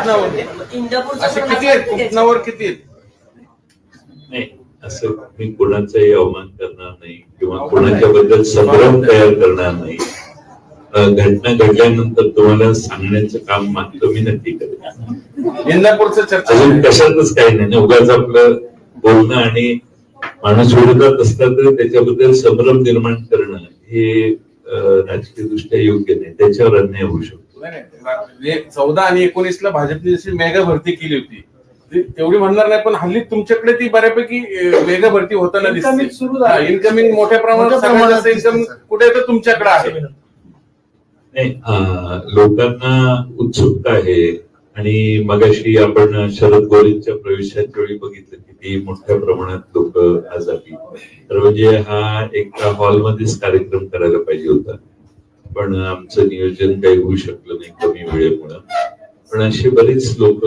कुपनावर? असे किती असं आहेत कुपनावर किती आहेत? नाही असं मी कोणाचाही अवमान करणार नाही किंवा कोणाच्या बद्दल संभ्रम तयार करणार नाही. घटना घडल्यानंतर तुम्हाला सांगण्याचं काम मात्र मी नक्की करेन. इंदापूरचं चर्चा अजून कशातच काही नाही. ना. उगाच आपलं बोलणं आणि माणूस विरोधात असला तरी त्याच्याबद्दल संभ्रम निर्माण करणं हे राजकीय दृष्ट्या योग्य नाही. त्याच्यावर अन्याय होऊ शकतो. नाही, नाही. हे चौदा आणि एकोणीस ला भाजपने जशी मेगा भरती केली होती तेवढी म्हणणार नाही पण हल्ली तुमच्याकडे ती बऱ्यापैकी मेगा भरती होताना झाली. इन्कमिंग मोठ्या प्रमाणात इन्कम कुठे तर तुमच्याकडे आहे. लोकांना उत्सुकता आहे आणि मगाशी आपण शरद गोरेंच्या प्रवेशाच्या वेळी बघितलं किती मोठ्या प्रमाणात लोक आज आली. तर म्हणजे हा एका हॉलमध्येच कार्यक्रम करायला पाहिजे होता. पण आमचं नियोजन काही होऊ शकलं नाही कमी वेळेमुळं. पण असे बरेच लोक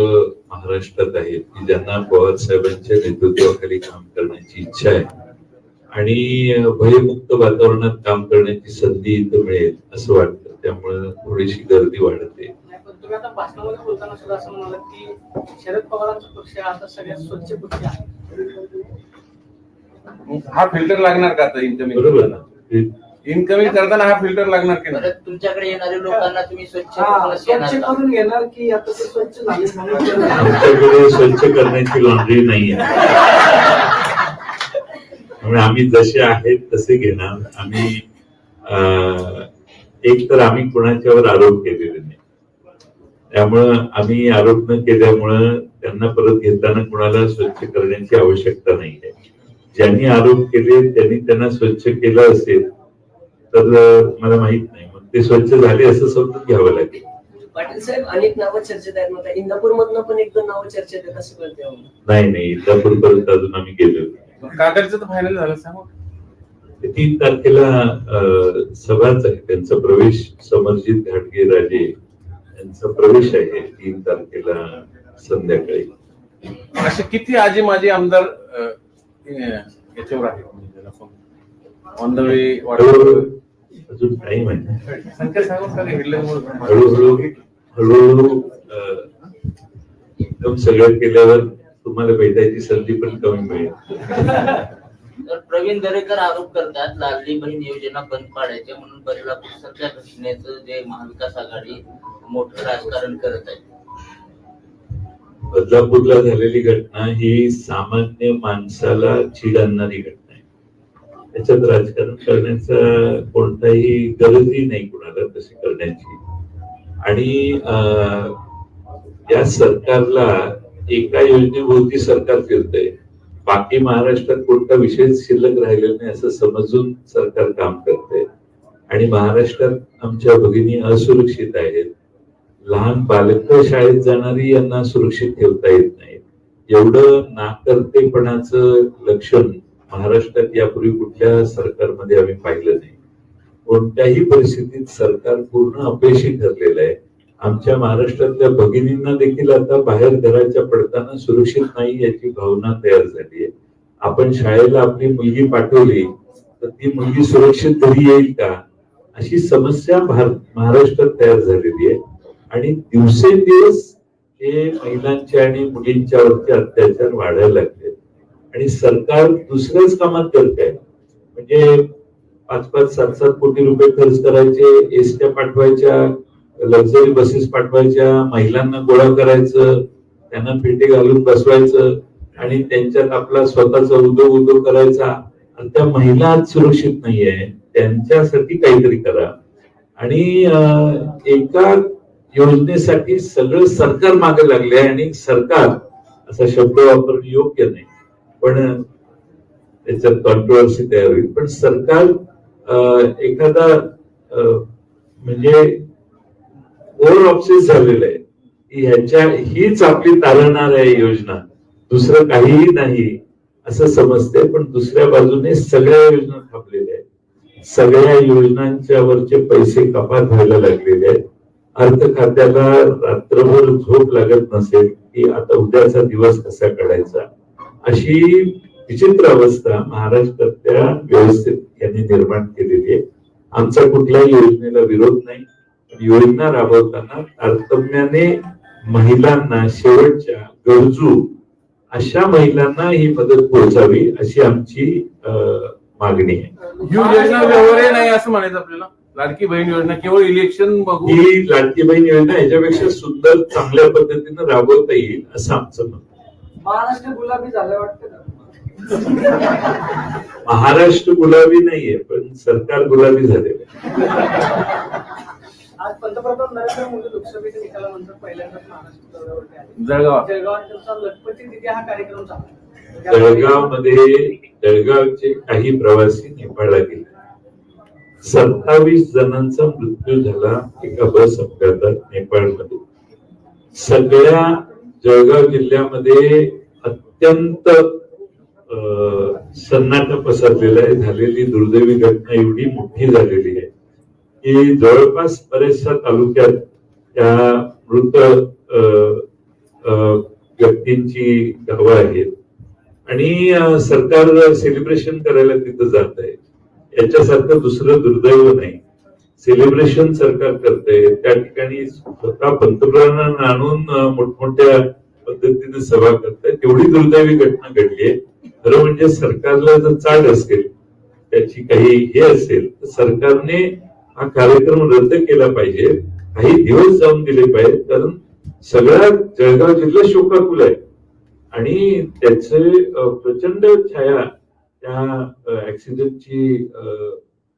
महाराष्ट्रात आहेत की ज्यांना पवार साहेबांच्या नेतृत्वाखाली काम करण्याची इच्छा आहे. आणि भयमुक्त वातावरणात काम करण्याची संधी इथं मिळेल असं वाटतं. त्यामुळे थोडीशी गर्दी वाढते. नाही, पण तुम्ही आता भाषणामध्ये बोलताना सुद्धा असं म्हणालात की शरद पवारांचा पक्ष आता सगळ्यात स्वच्छ पक्ष आहे. हा फिल्टर लागणार का बरोबर ना. इन्कमिंग करताना हा फिल्टर लागणार की नाही? परत तुमच्याकडे येणाऱ्या लोकांना तुम्ही स्वच्छ हा, येणार स्वच्छ का? करून घेणार की आता ते स्वच्छ झाले म्हणून आमच्याकडे स्वच्छ करण्याची लॉन्ड्री नाही आहे. त्यामुळे आम्ही जसे आहेत तसे घेणार. आम्ही अं, एक तर आम्ही कुणाच्यावर आरोप केलेले नाही. त्यामुळं आम्ही आरोप न केल्यामुळं त्यांना परत घेताना कुणाला स्वच्छ करण्याची आवश्यकता नाही आहे ज्यांनी आरोप केले त्यांनी त्यांना स्वच्छ केलं असेल तर मला माहीत नाही. मग ते स्वच्छ झाले असं समजून घ्यावं लागेल. पाटील साहेब अनेक नावं चर्चेत आहेत. मग इंदापूर मधनं पण एक दोन नावं चर्चेत आहेत. असं कळते आम्हाला. नाही नाही. इंदापूरपर्यंत अजून आम्ही गेलो नाही. कागदचं तर फायनल झालं सांग. ते तीन तारखेला अं, सभाच आहे. त्यांचा प्रवेश समरजित घाटगे राजे यांचा प्रवेश आहे तीन तारखेला संध्याकाळी. असे किती आजी माझे आमदार अं, अं, याच्यावर आहे ऑन द वे अजून टाइम आहे हळूहळू हळूहळू एकदम सगळं केल्यावर तुम्हाला भेटायची संधी पण कमी मिळेल. तर प्रवीण दरेकर आरोप करतात लाडली बहीण योजना बंद पाडायच्या म्हणून बदलापूर सारख्या घटनेचं जे महाविकास आघाडी मोठं राजकारण करत आहे. बदलापूरला झालेली घटना ही सामान्य माणसाला चीड आणणारी घटना. त्याच्यात राजकारण करण्याचा कोणताही गरजही नाही कुणाला तशी करण्याची. आणि अं, या सरकारला एका योजनेभोवती सरकार फिरतंय. बाकी महाराष्ट्रात कोणता विषय शिल्लक राहिलेला नाही असं समजून सरकार काम करतंय. आणि महाराष्ट्रात आमच्या भगिनी असुरक्षित आहेत. लहान बालक शाळेत जाणारी यांना सुरक्षित ठेवता येत नाही एवढं नाकर्तेपणाचं लक्षण महाराष्ट्रात यापूर्वी कुठल्या सरकारमध्ये आम्ही पाहिलं नाही. कोणत्याही परिस्थितीत सरकार पूर्ण अपयशी ठरलेलं आहे. आमच्या महाराष्ट्रातल्या भगिनींना देखील आता बाहेर घराच्या पडताना सुरक्षित नाही याची भावना तयार झाली आहे. आपण शाळेला आपली मुलगी पाठवली तर ती मुलगी सुरक्षित घरी येईल का? अशी समस्या महाराष्ट्रात तयार झालेली आहे. आणि दिवसेंदिवस हे महिलांचे आणि मुलींच्यावरचे अत्याचार वाढायला लागले आणि सरकार दुसऱ्याच कामात करत आहे म्हणजे पाच पाच सात सात कोटी रुपये खर्च करायचे एसट्या पाठवायच्या लक्झरी बसेस पाठवायच्या महिलांना गोळा करायचं त्यांना पेटे घालून बसवायचं आणि त्यांच्यात आपला स्वतःचा उदो उदो करायचा. आणि त्या महिला आज सुरक्षित नाहीये. त्यांच्यासाठी काहीतरी करा. आणि एका योजनेसाठी सगळं सरकार मागे लागले आणि सरकार असा शब्द वापरणं योग्य नाही. पण त्याच्यात कॉन्ट्रोवर्सी तयार होईल. पण सरकार एखादा म्हणजे ओव्हर ऑप्सिस झालेलं आहे. ह्याच्या हीच आपली तारणणार आहे योजना. दुसरं काहीही नाही असं समजते पण दुसऱ्या बाजूने सगळ्या योजना थांबलेल्या आहेत. सगळ्या योजनांच्या वरचे पैसे कपात व्हायला लागलेले आहेत. अर्थ खात्याला रात्रभर झोप लागत नसेल की आता उद्याचा दिवस कसा काढायचा? अशी विचित्र अवस्था महाराष्ट्रातल्या व्यवस्थेत यांनी निर्माण केलेली आहे. आमचा कुठल्याही योजनेला विरोध नाही. योजना राबवताना तारतम्याने महिलांना शेवटच्या गरजू अशा महिलांना ही मदत पोहोचावी अशी आमची मागणी आहे. ही योजना व्यवहार्य नाही असं म्हणायचं आपल्याला. लाडकी बहीण योजना केवळ इलेक्शन बघू ही लाडकी बहीण योजना याच्यापेक्षा सुंदर चांगल्या पद्धतीनं राबवता येईल असं आमचं मत. महाराष्ट्र गुलाबी झालं वाटतं ना महाराष्ट्र गुलाबी नाहीये पण सरकार गुलाबी झालेलं आहे. आज पंतप्रधान नरेंद्र मोदी लोकसभेच्या निकालानंतर पहिल्यांदाच महाराष्ट्र दौऱ्यावरती आले. जळगाव. जळगावात त्यांचा लखपती दिदी हा कार्यक्रम झाला. जळगावमध्ये जळगावचे काही प्रवासी नेपाळला गेले. सत्तावीस जणांचा मृत्यू झाला एका बस अपघातात नेपाळमध्ये. सगळ्या जळगाव जिल्ह्यामध्ये अत्यंत अं, सन्नाटा पसरलेला आहे झालेली दुर्दैवी घटना एवढी मोठी झालेली आहे की जवळपास बऱ्याचशा तालुक्यात त्या मृत अं, अं, व्यक्तींची गावं आहेत. आणि सरकार सेलिब्रेशन करायला तिथं जात आहे. याच्यासारखं दुसरं दुर्दैव नाही. सेलिब्रेशन सरकार करते. त्या ठिकाणी स्वतः पंतप्रधानांना आणून मोठमोठ्या पद्धतीने सभा करतायत एवढी दुर्दैवी घटना घडली आहे. खरं म्हणजे सरकारला जर चाड असेल त्याची काही हे असेल तर सरकारने हा कार्यक्रम रद्द केला पाहिजे. काही दिवस जाऊन दिले पाहिजेत कारण सगळा जळगाव जिल्हा शोकाकुल आहे. आणि त्याचे प्रचंड छाया त्या ऍक्सिडेंटची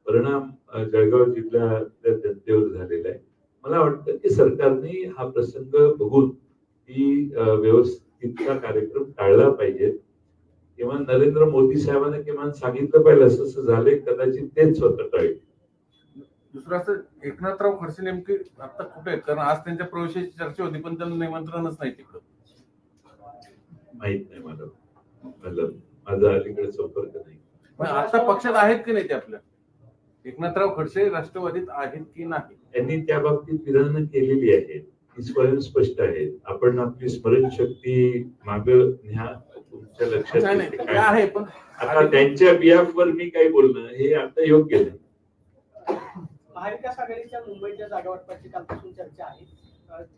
परिणाम जळगाव जिल्ह्यातल्या जनतेवर झालेला आहे. मला वाटतं की सरकारने हा प्रसंग बघून अ, व्यवस्थितचा कार्यक्रम टाळला पाहिजे. किंवा नरेंद्र मोदी साहेबांना किमान सांगितलं पाहिजे असं असं झालंय कदाचित तेच स्वतः टाळेल. दुसरं असं एकनाथराव खडसे नेमके आता कुठे आहेत? कारण आज त्यांच्या प्रवेशाची चर्चा होती पण त्यांना निमंत्रणच नाही तिकडं. माहीत नाही मला. माझा अलीकडे संपर्क नाही. आता पक्षात आहेत की नाही ते आपल्या? एकनाथराव खडसे राष्ट्रवादीत आहेत की नाही? त्यांनी त्या बाबतीत विधानं केलेली आहेत. ती स्वयंस्पष्ट आहेत. आपण आपली स्मरणशक्ती माग न्या तुमच्या लक्षात? आहे पण आता त्यांच्या बियाफवर मी काय बोलणं हे आता योग्य नाही. महाविकास आघाडीच्या मुंबईच्या जागा वाटपाची कालपासून चर्चा आहे.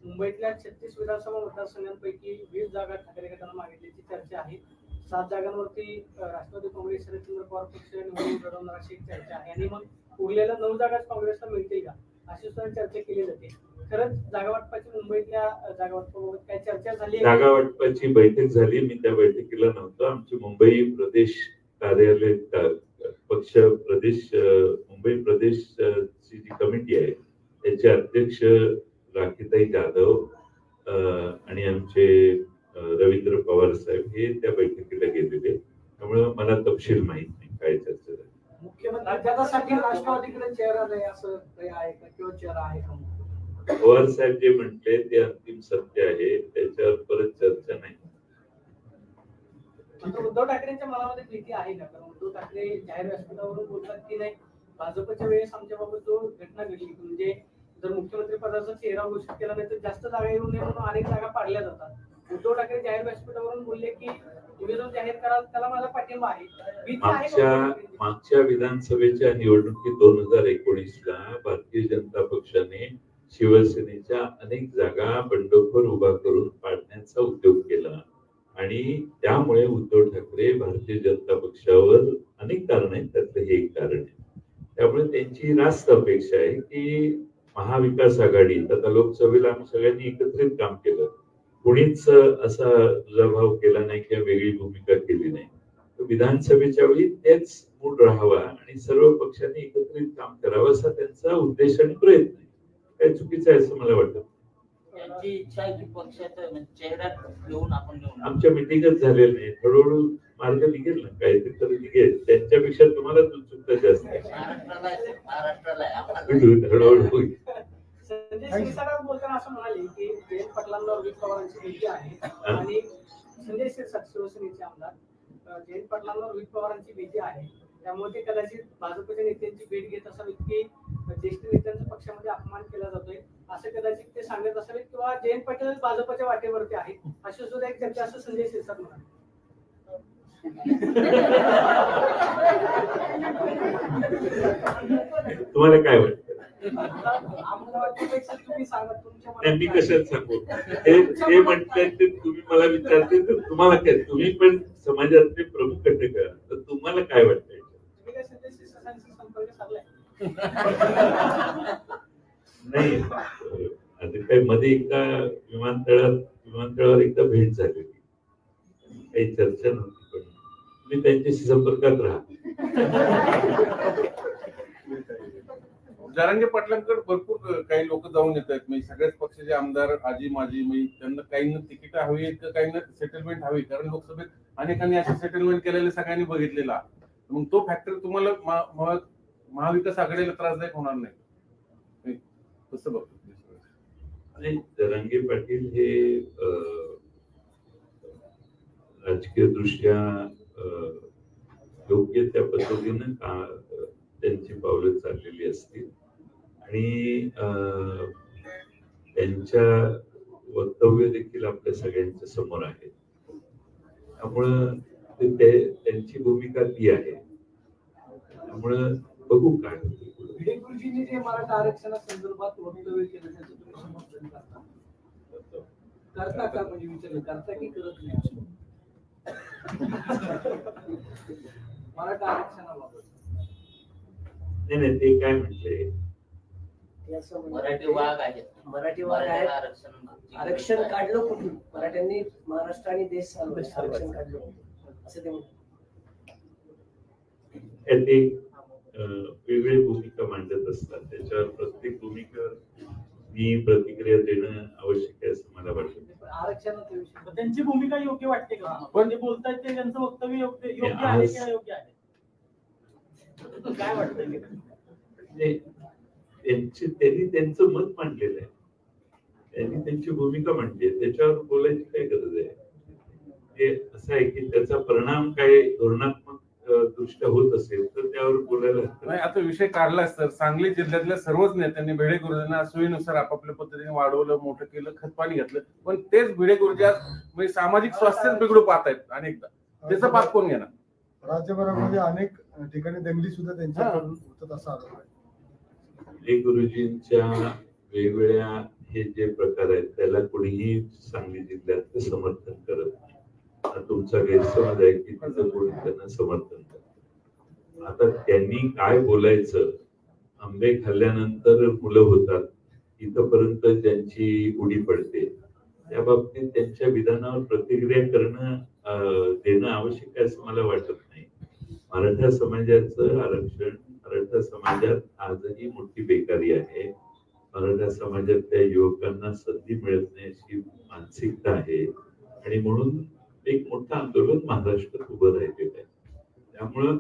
मुंबईतल्या छत्तीस विधानसभा मतदारसंघांपैकी वीस जागा ठाकरे गटानं मागितल्याची चर्चा आहे. सात जागांवरती राष्ट्रवादी काँग्रेस शरदचंद्र पवार पक्ष निवडणूक लढवणार अशी चर्चा आहे. आणि मग उरलेल्या नऊ जागाच काँग्रेसला मिळतील का? अशी सुद्धा चर्चा केली जाते. खरंच जागा वाटपाची मुंबईतल्या जागा वाटपाबाबत काय चर्चा झाली जागावाटपाची जागा वाटपाची बैठक झाली. मी त्या बैठकीला नव्हतो. आमची मुंबई प्रदेश कार्यालय पक्ष प्रदेश मुंबई प्रदेश ची जी कमिटी आहे त्याचे अध्यक्ष राखीताई जाधव आणि आमचे रवींद्र पवार साहेब हे त्या बैठकीला गेलेले. त्यामुळे मला तपशील माहीत नाही काय चर्चा झाली. मुख्यमंत्री राष्ट्रवादीकडे चेहरा नाही असं काही आहे का? किंवा चेहरा आहे का पवार साहेब जे म्हटले ते अंतिम सत्य आहे. त्याच्यावर परत चर्चा नाही. उद्धव ठाकरेंच्या मनामध्ये भीती आहे का? कारण उद्धव ठाकरे जाहीर व्यासपीठावरून बोलतात की नाही भाजपच्या वेळेस आमच्याबाबत जो घटना घडली म्हणजे जर मुख्यमंत्री पदाचा चेहरा घोषित केला नाही तर जास्त जागा येऊ नये म्हणून अनेक जागा पाडल्या जातात. उद्धव ठाकरे जाहीर व्यासपीठावरून बोलले की जाहीर कराल त्याला माझा पाठिंबा आहे. मागच्या? मागच्या विधानसभेच्या निवडणुकीत दोन हजार एकोणीस ला भारतीय जनता पक्षाने शिवसेनेच्या अनेक जागा बंडखोर उभा करून पाडण्याचा उद्योग केला. आणि त्यामुळे उद्धव ठाकरे भारतीय जनता पक्षावर अनेक कारण आहेत त्यातलं हे एक कारण आहे. त्यामुळे त्यांची रास्त अपेक्षा आहे की महाविकास आघाडी आता लोकसभेला आम्ही सगळ्यांनी एकत्रित काम केलं. कोणीच असा दुजाभाव केला नाही किंवा वेगळी भूमिका केली नाही. तर विधानसभेच्या वेळी तेच मूड राहावा आणि सर्व पक्षांनी एकत्रित काम करावं असा त्यांचा उद्देश आणि प्रयत्न काय चुकीचं आहे असं मला वाटत? आमच्या मिटिंगच झालेलं नाही. हळूहळू मार्ग निघेल ना? काहीतरी तरी निघेल. त्यांच्यापेक्षा तुम्हाला उत्सुकता जास्त हळूहळू होईल संजय बोलताना असं म्हणाले की जयंत पवारांची भीती आहे आणि संजय शिरसाट शिवसेनेचे आमदार. अं, जयंत पाटलांवर रोहित पवारांची भीती आहे. त्यामुळे ते कदाचित भाजपच्या नेत्यांची भेट घेत असावीत की ज्येष्ठ नेत्यांचा पक्षामध्ये अपमान केला जातोय. असं कदाचित ते सांगत असावेत किंवा जयंत पाटील भाजपच्या वाटेवरती आहेत. अशी सुद्धा एक चर्चा असं संजय शिरसाट म्हणाले. तुम्हाला काय वाटतं? त्यांनी? कशात सांगू हे म्हणतात ते तुम्ही मला विचारते तर तुम्हाला काय तुम्ही पण समाजातले प्रमुख घटक. तर तुम्हाला काय वाटतं याच्यात? तुम्ही काय सध्या शिवसेनांशी संपर्क साधलाय नाही आता काय मध्ये एकदा विमानतळात विमानतळावर एकदा भेट झाली काही चर्चा नव्हती पण मी त्यांच्याशी संपर्कात राहा जरांगे पाटलांकडे भरपूर काही लोक जाऊन येत आहेत. म्हणजे सगळ्याच पक्षाचे आमदार आजी माजी म्हणजे त्यांना काहींना तिकीट हवी आहेत तर काहींना सेटलमेंट हवी कारण लोकसभेत अनेकांनी असे सेटलमेंट केलेले सगळ्यांनी बघितलेला. मग तो फॅक्टर तुम्हाला महाविकास आघाडीला त्रासदायक होणार नाही. तसं बघतो आणि जरांगे पाटील हे राजकीय दृष्ट्या योग्य त्या पद्धतीनं त्यांची पावलं चाललेली असतील? आणि त्यांच्या वक्तव्य देखील आपल्या सगळ्यांच्या समोर आहेत. त्यामुळं त्यांची भूमिका ती आहे. त्यामुळं बघू काय म्हणजे नाही? मराठा आरक्षणाबाबत. नाही नाही ते काय म्हटले? मराठी वाघ आहेत. मराठी वाघ आहेत. मराठ्याला आरक्षण आरक्षण काढलं कुठून? मराठ्यांनी महाराष्ट्र आणि देश आरक्षण काढलं? असं ते अं, वेगळी भूमिका मांडत असतात. त्याच्यावर प्रत्येक भूमिका मी प्रतिक्रिया देणं आवश्यक आहे असं मला वाटतं. आरक्षणाचा विषय. पण त्यांची भूमिका योग्य वाटते का? पण जे बोलतायत ते त्यांचं वक्तव्य योग्य योग्य हे आहे आज- की अयोग्य आहे? काय वाटतंय म्हणजे त्यांची त्यांनी त्यांचं मत मांडलेलं आहे. त्यांनी त्यांची भूमिका मांडली आहे. त्याच्यावर बोलायची काय गरज आहे? हे असं आहे की त्याचा परिणाम काय धोरणात्मक दृष्ट्या होत असेल तर त्यावर बोलायला नाही. आता विषय काढलाच तर सांगली जिल्ह्यातल्या सर्वच नेत्यांनी भिडे गुरुजींना सोयीनुसार आपापल्या पद्धतीने वाढवलं मोठं केलं खतपाणी घातलं. पण तेच भिडे गुरुजी आज म्हणजे सामाजिक स्वास्थ्यच बिघडू पाहत आहेत अनेकदा. त्याचा पाप कोण घेणार? राज्यभरामध्ये अनेक ठिकाणी दंगली सुद्धा त्यांच्याकडून होतात असा आरोप आहे. हे गुरुजींच्या वेगवेगळ्या हे जे प्रकार आहेत त्याला कोणीही सांगली जिल्ह्यात समर्थन करत नाही. तुमचा गैरसमज आहे की तिथं कोणी त्यांना समर्थन करत आता त्यांनी काय बोलायचं? आंबे खाल्ल्यानंतर मुलं होतात इथपर्यंत ज्यांची उडी पडते. त्या बाबतीत त्यांच्या विधानावर प्रतिक्रिया करणं देणं आवश्यक आहे असं मला वाटत नाही. मराठा समाजाचं आरक्षण मराठा समाजात आजही मोठी बेकारी आहे. मराठा समाजातल्या युवकांना संधी मिळत नाही अशी मानसिकता आहे. आणि म्हणून एक मोठं आंदोलन महाराष्ट्रात उभं राहिलेलं आहे. त्यामुळं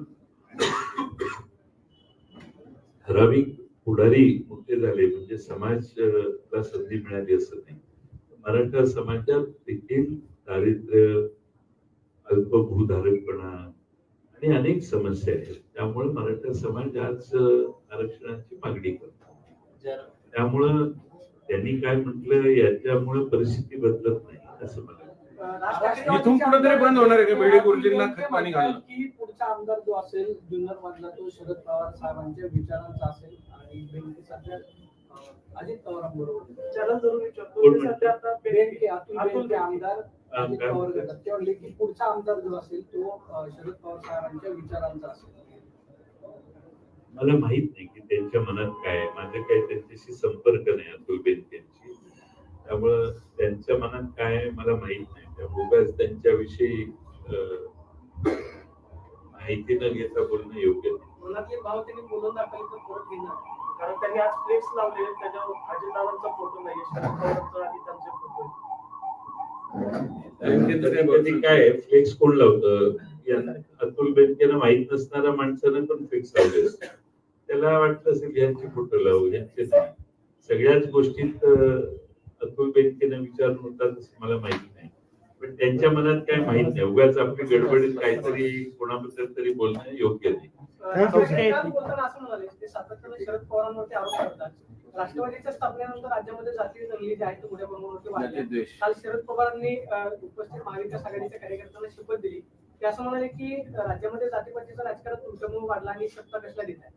ठराविक पुढारी मोठे झाले म्हणजे समाजला संधी मिळाली असं नाही. मराठा समाजात देखील दारिद्र्य अल्पभूधारकपणा आणि अनेक समस्या आहेत. त्यामुळे मराठा समाज आज आरक्षणाची मागणी करतो. त्यामुळं त्यांनी काय म्हटलं याच्यामुळे परिस्थिती बदलत नाही असं मला. इथून पुढे तरी बंद होणार आहे का? भिडे गुरुजींना खतपाणी घालणं की पुढचा आमदार जो असेल जुन्नर मधला तो शरद पवार साहेबांच्या विचारांचा असेल आणि बेनके सध्या अजित पवारांबरोबर. चलन जरूर विचारतो? सध्या आता बेनके अतुल बेनके आमदार पवार? गटात पुढचा आमदार जो असेल तो शरद पवार साहेबांच्या विचारांचा असेल. मला माहीत नाही की त्यांच्या मनात काय. माझा काही त्यांच्याशी संपर्क नाही अतुल बेनकेंशी. त्यामुळं त्यांच्या मनात काय मला माहीत नाही. त्या उगाच त्यांच्याविषयी माहिती न घेता बोलणं योग्य नाही. मनातले भाव त्यांनी बोलून तर परत घेणार. कारण त्यांनी आज फ्लेक्स लावले त्याच्यावर अजितदादांचा फोटो नाही शरद पवारांचा आणि त्यांचे फोटो काय फ्लेक्स कोण लावतं? अतुल बेनकेनं माहीत नसणाऱ्या माणसानं पण फ्लेक्स लावले त्याला वाटलं असेल यांचे फोटो लावू यांचे सगळ्याच गोष्टीत अतुल बेनकेनं विचारून होतात असं मला माहिती नाही. पण त्यांच्या मनात काय माहीत नाही. उगाच आपली गडबडीत काहीतरी कोणाबद्दल तरी बोलणं योग्य नाही. राष्ट्रवादीच्या स्थापनेनंतर राज्यामध्ये जातीय दंगली जे आहेत ते मोठ्या प्रमाणावरती. काल शरद पवारांनी उपस्थित महाविकास आघाडीच्या कार्यकर्त्यांना शपथ दिली. ते असं म्हणाले की राज्यामध्ये जातीपातीचं राजकारण तुमच्यामुळे वाढलं आणि सत्ता कसला देत आहे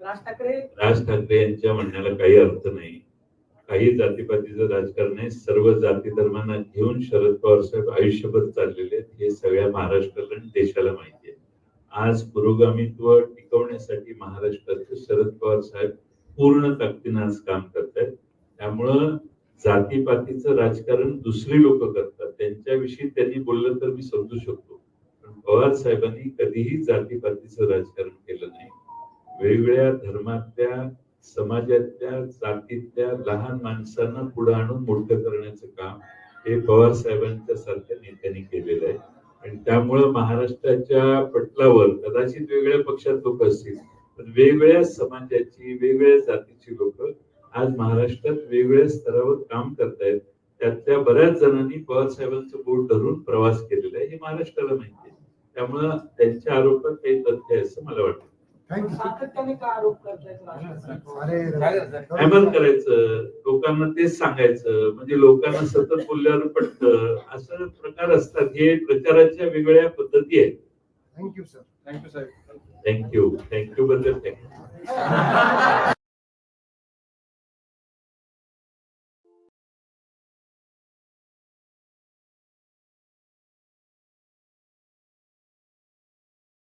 राज ठाकरे राज ठाकरे यांच्या म्हणण्याला काही अर्थ नाही. काही जातीपातीचं राजकारण आहे. सर्व जाती धर्मांना घेऊन शरद पवार साहेब आयुष्यभर चाललेले आहेत. हे सगळ्या महाराष्ट्राला आणि देशाला माहिती आहे. आज पुरोगामित्व टिकवण्यासाठी महाराष्ट्राचे शरद पवार साहेब पूर्ण ताकदीनं आज काम करतायत. त्यामुळं जातीपातीचं राजकारण दुसरी लोक करतात. त्यांच्याविषयी त्यांनी बोललं तर मी समजू शकतो. पण पवार साहेबांनी कधीही जातीपातीचं राजकारण केलं नाही. वेगवेगळ्या धर्मातल्या समाजातल्या जातीतल्या लहान माणसांना पुढे आणून मोठं करण्याचं काम हे पवार साहेबांच्या सारख्या नेत्यांनी केलेलं आहे. आणि त्यामुळं महाराष्ट्राच्या पटलावर कदाचित वेगळ्या पक्षात लोक असतील पण वेगवेगळ्या समाजाची वेगवेगळ्या जातीची लोक आज महाराष्ट्रात वेगवेगळ्या स्तरावर काम करतायत. त्यातल्या बऱ्याच जणांनी पवार साहेबांचं बोट धरून प्रवास केलेला आहे हे महाराष्ट्राला माहिती आहे. त्यामुळं त्यांच्या आरोपात काही तथ्य आहे असं मला वाटतं. करायचं? लोकांना तेच सांगायचं. म्हणजे लोकांना सतत बोलल्यावर पडतं असं प्रकार असतात. हे प्रचाराच्या वेगवेगळ्या पद्धती आहेत. Thank you sir thank you Saheb thank you thank you बद्दल थँक्यू